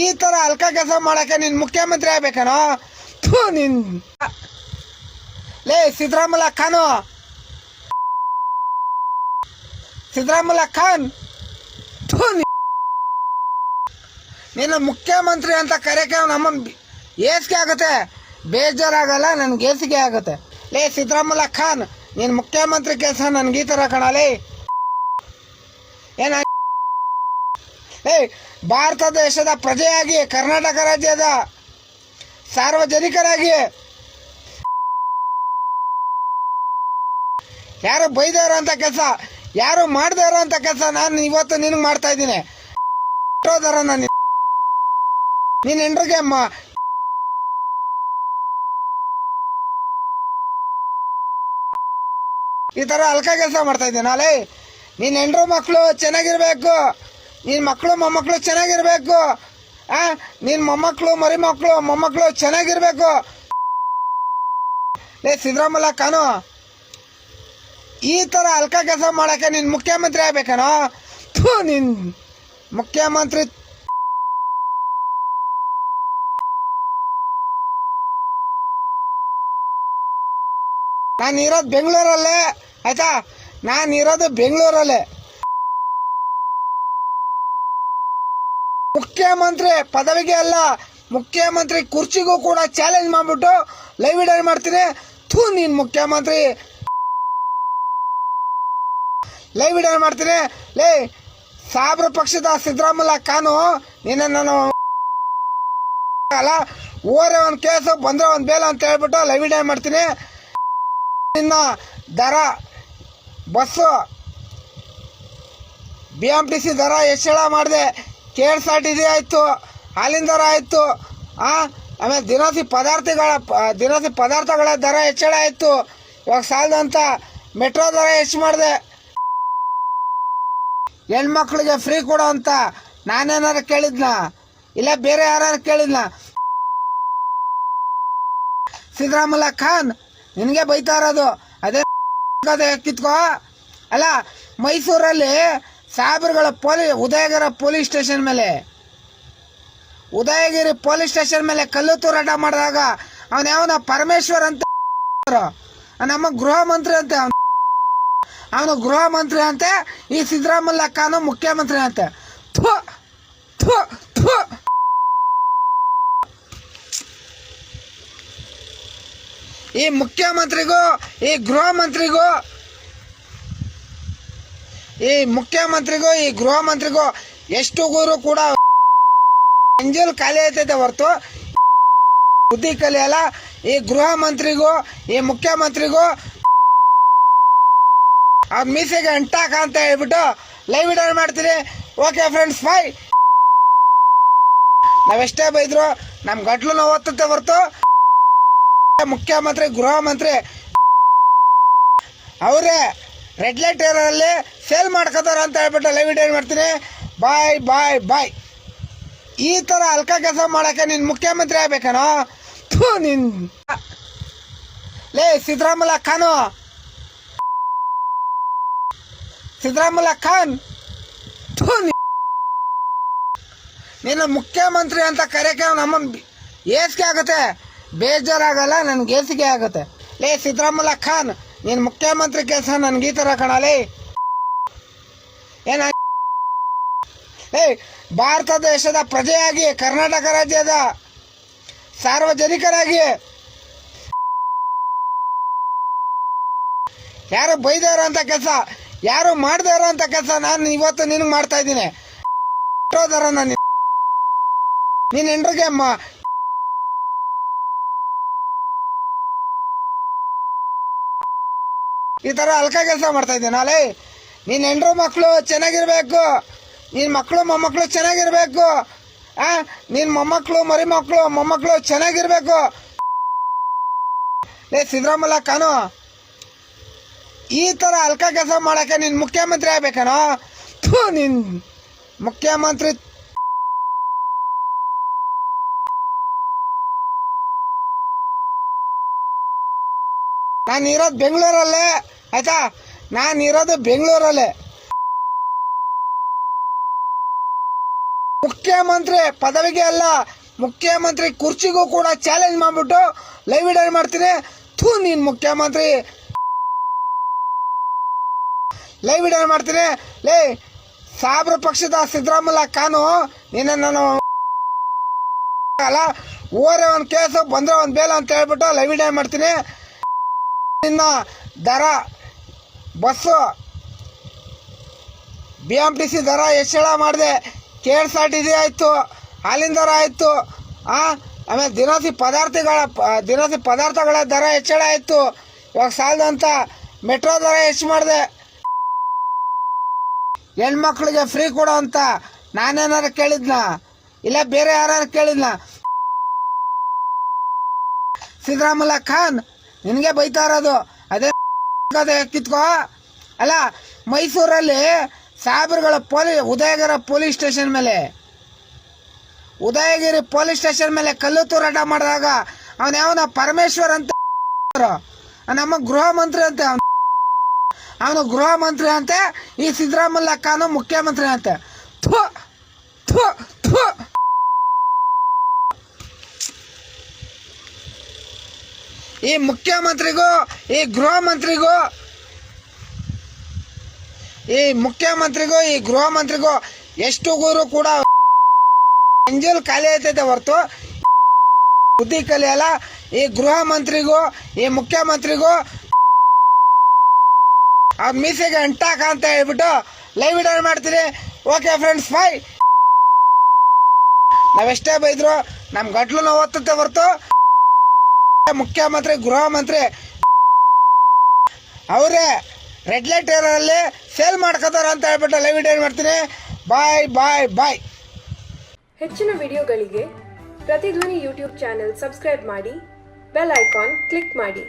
ಈ ತರ ಅಲ್ಕ ಕೆಲಸ ಮಾಡಕ್ಕೆ ನೀನು ಮುಖ್ಯಮಂತ್ರಿ ಆಗ್ಬೇಕನೋ? ಥೂ, ನಿನ್ ಲೇ, ಸಿದ್ದರಾಮಯ್ಯ ಖಾನು. ಸಿದ್ದರಾಮಯ್ಯ ಖಾನ್. ಥೂ ನೀನು ಮುಖ್ಯಮಂತ್ರಿ ಅಂತ ಕರೆಯಕ್ಕೆ ನಮ್ಮ ಏಸಿಗೆ ಆಗುತ್ತೆ. ಬೇಜಾರಾಗಲ್ಲ ನನ್ಗೆ ಏಸಿಗೆ ಆಗುತ್ತೆ. ಲೇ, ಸಿದ್ದರಾಮಯ್ಯ ಖಾನ್, ನೀನು ಮುಖ್ಯಮಂತ್ರಿ ಕೆಲಸ ನನಗೆ ಈ ಥರ ಕಾಣಲೇ. ಏನ ಏ, ಭಾರತ ದೇಶದ ಪ್ರಜೆಯಾಗಿ, ಕರ್ನಾಟಕ ರಾಜ್ಯದ ಸಾರ್ವಜನಿಕರಾಗಿ. ಯಾರು ಬೈದೇ ಇರೋಂಥ ಕೆಲಸ, ಯಾರು ಮಾಡದೇ ಇರೋಂಥ ಕೆಲಸ ನಾನು ಇವತ್ತು ನಿನಗೆ ಮಾಡ್ತಾ ಇದ್ದೀನಿ. ನಾನು ನೀನ್ ಹೆಂಡ್ರಿಗೆ ಮ ಈ ಥರ ಅಲ್ಕ ಕೆಲಸ ಮಾಡ್ತಾ ಇದ್ದೀನಿ. ನಾಳೆ ನಿನ್ನ ಹೆಂಡ್ರು ಮಕ್ಕಳು ಚೆನ್ನಾಗಿರ್ಬೇಕು. ನಿನ್ನ ಮಕ್ಕಳು ಮೊಮ್ಮಕ್ಕಳು ಚೆನ್ನಾಗಿರ್ಬೇಕು. ಆ ನಿನ್ನ ಮೊಮ್ಮಕ್ಕಳು ಮರಿ ಮಕ್ಕಳು ಮೊಮ್ಮಕ್ಕಳು ಚೆನ್ನಾಗಿರ್ಬೇಕು. ಲೇ ಸಿದ್ದರಾಮಯ್ಯ ಕಾನು ಈ ಥರ ಅಲ್ಕ ಕೆಲಸ ಮಾಡಕ್ಕೆ ನೀನು ಮುಖ್ಯಮಂತ್ರಿ ಆಗ್ಬೇಕನೋ? ಥೂ, ನಿನ್ ಮುಖ್ಯಮಂತ್ರಿ ನಾನು ಇರೋದು ಬೆಂಗಳೂರಲ್ಲೇ, ಆಯಿತಾ? ನಾನು ಇರೋದು ಬೆಂಗಳೂರಲ್ಲೇ. ಮುಖ್ಯಮಂತ್ರಿ ಪದವಿಗೆ ಅಲ್ಲ, ಮುಖ್ಯಮಂತ್ರಿ ಕುರ್ಚಿಗೂ ಕೂಡ ಚಾಲೆಂಜ್ ಮಾಡಿಬಿಟ್ಟು ಲೈವ್ ವಿಡಿಯೋ ಮಾಡ್ತೀನಿ. ಥೂ ನೀನು ಮುಖ್ಯಮಂತ್ರಿ. ಲೈವ್ ವಿಡಿಯೋ ಮಾಡ್ತೀನಿ. ಲೇ, ಸಾಬ್ರ ಪಕ್ಷದ ಸಿದ್ದರಾಮಯ್ಯ ಖಾನು ನಿನ್ನ ನಾನು ಅಲ್ಲ ಓರೆ ಒಂದು ಕೇಸು, ಬಂದರೆ ಒಂದು ಬೇಲ ಅಂತ ಹೇಳ್ಬಿಟ್ಟು ಲೈವ್ ವಿಡಿಯೋ ಮಾಡ್ತೀನಿ. ನಿನ್ನ ದರ, bus B M T C ದರ ಹೆಚ್ಚಳ ಮಾಡಿದೆ? K S R T C ಆಯಿತು, ಹಾಲಿಂದರ ಆಯಿತು ಆಮೇಲೆ ದಿನಸಿ ಪದಾರ್ಥಗಳ ದಿನಸಿ ಪದಾರ್ಥಗಳ ದರ ಹೆಚ್ಚಳ ಆಯಿತು. ಇವಾಗ ಸಾಲದಂತ ಮೆಟ್ರೋ ದರ ಹೆಚ್ಚು ಮಾಡಿದೆ. ಹೆಣ್ಮಕ್ಳಿಗೆ ಫ್ರೀ ಕೊಡೋ ಅಂತ ನಾನೇನಾರು ಕೇಳಿದ್ನ? ಇಲ್ಲ, ಬೇರೆ ಯಾರು ಕೇಳಿದ್ನ? ಸಿದ್ದರಾಮಯ್ಯ ಖಾನ್, ನಿನಗೆ ಬೈತಾ ಇರೋದು. ಅದೇ ಕಿತ್ಕೋ. ಅಲ್ಲ, ಮೈಸೂರಲ್ಲಿ ಸಾಬ್ರುಗಳ ಪೊಲೀ, ಉದಯಗಿರ ಪೊಲೀಸ್ ಸ್ಟೇಷನ್ ಮೇಲೆ. ಉದಯಗಿರಿ ಪೊಲೀಸ್ ಸ್ಟೇಷನ್ ಮೇಲೆ ಕಲ್ಲು ತೂರಾಟ ಮಾಡಿದಾಗ ಅವನ ಯಾವನ ಪರಮೇಶ್ವರ್ ಅಂತ ನಮ್ಮ ಗೃಹ ಮಂತ್ರಿ ಅಂತೆ ಅವನು. ಅವನು ಗೃಹ ಮಂತ್ರಿ ಅಂತೆ, ಈ ಸಿದ್ದರಾಮಯ್ಯ ಖಾನು ಮುಖ್ಯಮಂತ್ರಿ ಅಂತೆ. ಥು ಥು ಥು. ಈ ಮುಖ್ಯಮಂತ್ರಿಗೂ, ಈ ಗೃಹ ಮಂತ್ರಿಗೂ ಈ ಮುಖ್ಯಮಂತ್ರಿಗೂ, ಈ ಗೃಹ ಮಂತ್ರಿಗೂ, ಎಷ್ಟು ಗುರು ಕೂಡ ಅಂಜಲ್ ಖಾಲಿ ಆಯ್ತೈತೆ ಹೊರತು. ಬುದ್ಧಿ ಕಲಿಯಲ್ಲ ಈ ಗೃಹ ಮಂತ್ರಿಗೂ, ಈ ಮುಖ್ಯಮಂತ್ರಿಗೂ, ಆ ಮೀಸೆಗೆ ಅಂಟಾಕ ಅಂತ ಹೇಳ್ಬಿಟ್ಟು ಲೈವ್ ವಿಡಿಯೋ ಮಾಡ್ತೀನಿ. ಓಕೆ ಫ್ರೆಂಡ್ಸ್ ಬಾಯ್ ನಾವೆಷ್ಟೇ ಬೈದ್ರು ನಮ್ಮ ಗಟ್ಲು ನಾವು ಓದ್ತತೆ ಹೊರತು. ಮುಖ್ಯಮಂತ್ರಿ, ಗೃಹ ಮಂತ್ರಿ, ಅವರೇ. ರೆಡ್ ಲೈಟ್ ಏರಲ್ಲಿ ಸೇಲ್ ಮಾಡ್ಕೋತಾರ ಅಂತ ಹೇಳ್ಬಿಟ್ಟು ಲೈವ್ ವಿಡಿಯೋ ಮಾಡ್ತೀನಿ? ಬಾಯ್ ಬಾಯ್ ಬಾಯ್ ಈ ಥರ ಅಲ್ಕ ಕೆಲಸ ಮಾಡೋಕ್ಕೆ ನೀನು ಮುಖ್ಯಮಂತ್ರಿ ಆಗ್ಬೇಕನೋ? ತೂ ನಿನ್ ಲೇ, ಸಿದ್ದರಾಮಯ್ಯ ಖಾನು. ಸಿದ್ದರಾಮಯ್ಯ ಖಾನ್. ಥೂ ನೀನು ಮುಖ್ಯಮಂತ್ರಿ ಅಂತ ಕರೆಯಕ್ಕೆ ನಮ್ಮ ಏಸಿಗೆ ಆಗುತ್ತೆ. ಬೇಜಾರಾಗಲ್ಲ, ನನಗೆ ಏಸಿಗೆ ಆಗುತ್ತೆ. ಲೇ, ಸಿದ್ದರಾಮಯ್ಯ ಖಾನ್. ನೀನು ಮುಖ್ಯಮಂತ್ರಿ ಕೆಲಸ ನನ್ಗೆ ಈ ಥರ ಕಾಣಲೇ. ಏನ ಹೇ ಭಾರತ ದೇಶದ ಪ್ರಜೆಯಾಗಿ, ಕರ್ನಾಟಕ ರಾಜ್ಯದ ಸಾರ್ವಜನಿಕರಾಗಿ. ಯಾರು ಬೈದೇ ಅಂತ ಕೆಲಸ, ಯಾರು ಮಾಡದೇ ಅಂತ ಕೆಲಸ ನಾನು ಇವತ್ತು ನಿನಗೆ ಮಾಡ್ತಾ ಇದ್ದೀನಿ. ನೀನ್ ಹೆಂಡ್ರಿಗೆ ಈ ಥರ ಅಲ್ಕ ಕೆಲಸ ಮಾಡ್ತಾ ಇದ್ದೀನಿ ನಾಳೆ ನಿನ್ನ ಹೆಂಡ್ರು ಮಕ್ಕಳು ಚೆನ್ನಾಗಿರ್ಬೇಕು. ನಿನ್ನ ಮಕ್ಕಳು ಮೊಮ್ಮಕ್ಕಳು ಚೆನ್ನಾಗಿರ್ಬೇಕು. ಆ ನಿನ್ನ ಮೊಮ್ಮಕ್ಕಳು ಮರಿ ಮಕ್ಕಳು ಮೊಮ್ಮಕ್ಕಳು ಚೆನ್ನಾಗಿರ್ಬೇಕು. ಲೇ, ಸಿದ್ದರಾಮಯ್ಯ ಖಾನು ಈ ಥರ ಅಲ್ಕ ಕೆಲಸ ಮಾಡಕ್ಕೆ ನೀನು ಮುಖ್ಯಮಂತ್ರಿ ಆಗ್ಬೇಕನೋ? ನಿನ್ನ ನಿನ್ ಮುಖ್ಯಮಂತ್ರಿ ನಾನು ಇರೋದು ಬೆಂಗಳೂರಲ್ಲೇ, ಆಯ್ತಾ? ನಾನು ಇರೋದು ಬೆಂಗಳೂರಲ್ಲೇ. ಮುಖ್ಯಮಂತ್ರಿ ಪದವಿಗೆ ಅಲ್ಲ, ಮುಖ್ಯಮಂತ್ರಿ ಕುರ್ಚಿಗೂ ಕೂಡ ಚಾಲೆಂಜ್ ಮಾಡ್ಬಿಟ್ಟು ಲೈವ್ ವಿಡಿಯೋ ಮಾಡ್ತೀನಿ? ಥೂ ನೀನು ಮುಖ್ಯಮಂತ್ರಿ. ಲೈವ್ ವಿಡಿಯೋ ಮಾಡ್ತೀನಿ? ಲೇ, ಸಾಬ್ರ ಪಕ್ಷದ ಸಿದ್ದರಾಮಯ್ಯ ಖಾನು ನಿನ್ನ ನಾನು ಅಲ್ಲ ಓರೆ ಒಂದು ಕೇಸು, ಬಂದ್ರೆ ಒಂದು ಬೇಲ ಅಂತ ಹೇಳ್ಬಿಟ್ಟು ಲೈವ್ ವಿಡಿಯೋ ಮಾಡ್ತೀನಿ? ನಿನ್ನ ದರ, bus B M T C ದರ ಹೆಚ್ಚಳ ಮಾಡಿದೆ. K S R T C ಆಯಿತು, ಹಾಲಿನ ದರ ಆಯಿತು ಆಮೇಲೆ ದಿನಸಿ ಪದಾರ್ಥಗಳ ದಿನಸಿ ಪದಾರ್ಥಗಳ ದರ ಹೆಚ್ಚಳ ಆಯಿತು. ಇವಾಗ ಸಾಲದಂತ ಮೆಟ್ರೋ ದರ ಹೆಚ್ಚು ಮಾಡಿದೆ. ಹೆಣ್ಮಕ್ಳಿಗೆ ಫ್ರೀ ಕೊಡೋ ಅಂತ ನಾನೇನಾರು ಕೇಳಿದ್ನ? ಇಲ್ಲ, ಬೇರೆ ಯಾರು ಕೇಳಿದ್ನ? ಸಿದ್ದರಾಮಯ್ಯ ಖಾನ್ ನಿನಗೆ ಬೈತಾ ಇರೋದು. ಅದೇ ಕಿತ್ಕೋ. ಅಲ್ಲ, ಮೈಸೂರಲ್ಲಿ ಸಾಹೇಬ್ರುಗಳ ಪೊಲೀ, ಉದಯಗಿರ ಪೊಲೀಸ್ ಸ್ಟೇಷನ್ ಮೇಲೆ. ಉದಯಗಿರಿ ಪೊಲೀಸ್ ಸ್ಟೇಷನ್ ಮೇಲೆ ಕಲ್ಲು ತೂರಾಟ ಮಾಡಿದಾಗ ಅವನ ಯಾವನ ಪರಮೇಶ್ವರ್ ಅಂತ ನಮ್ಮ ಗೃಹ ಮಂತ್ರಿ ಅಂತೆ ಅವನು. ಅವನು ಗೃಹ ಮಂತ್ರಿ ಅಂತೆ, ಈ ಸಿದ್ದರಾಮಯ್ಯ ಖಾನು ಮುಖ್ಯಮಂತ್ರಿ ಅಂತೆ. ಥು ಥು ಥು. ಈ ಮುಖ್ಯಮಂತ್ರಿಗೂ, ಈ ಗೃಹ ಮಂತ್ರಿಗೂ, ಈ ಮುಖ್ಯಮಂತ್ರಿಗೂ, ಈ ಗೃಹ ಮಂತ್ರಿಗೂ ಎಷ್ಟು ಗುರು ಕೂಡ ಎಂಜಲ್ ಖಾಲಿ ಆಯ್ತೈತೆ ಹೊರತು. ಬುದ್ಧಿ ಕಲಿಯಲ್ಲ ಈ ಗೃಹ ಮಂತ್ರಿಗೂ, ಈ ಮುಖ್ಯಮಂತ್ರಿಗೂ ಆ ಮೀಸೆಗೆ ಅಂಟಾಕ ಅಂತ ಹೇಳ್ಬಿಟ್ಟು ಲೈವ್ ವಿಡಿಯೋ ಮಾಡ್ತೀನಿ. ಓಕೆ ಫ್ರೆಂಡ್ಸ್ ಬಾಯ್ ನಾವೆಷ್ಟೇ ಬೈದ್ರು ನಮ್ಮ ಗಂಟ್ಲು ನಾವು ಹೊರತು ಹೊರ್ತು. ಮುಖ್ಯಮಂತ್ರಿ, ಗೃಹ ಮಂತ್ರಿ. ಅವರೇ, ರೆಡ್ ಲೈಟ್ ಏರಿಯಾದಲ್ಲಿ ಸೇಲ್ ಮಾಡ್ಕೋತಾರ ಅಂತ ಹೇಳ್ಬಿಟ್ಟು ಲೈವ್ ವಿಡಿಯೋ ಮಾಡ್ತೀನಿ? ಬಾಯ್ ಬಾಯ್ ಬಾಯ್ ಹೆಚ್ಚಿನ ವಿಡಿಯೋಗಳಿಗೆ ಪ್ರತಿಧ್ವನಿ ಯೂಟ್ಯೂಬ್ ಚಾನೆಲ್ ಸಬ್ಸ್ಕ್ರೈಬ್ ಮಾಡಿ ಬೆಲ್ ಐಕಾನ್ ಕ್ಲಿಕ್ ಮಾಡಿ.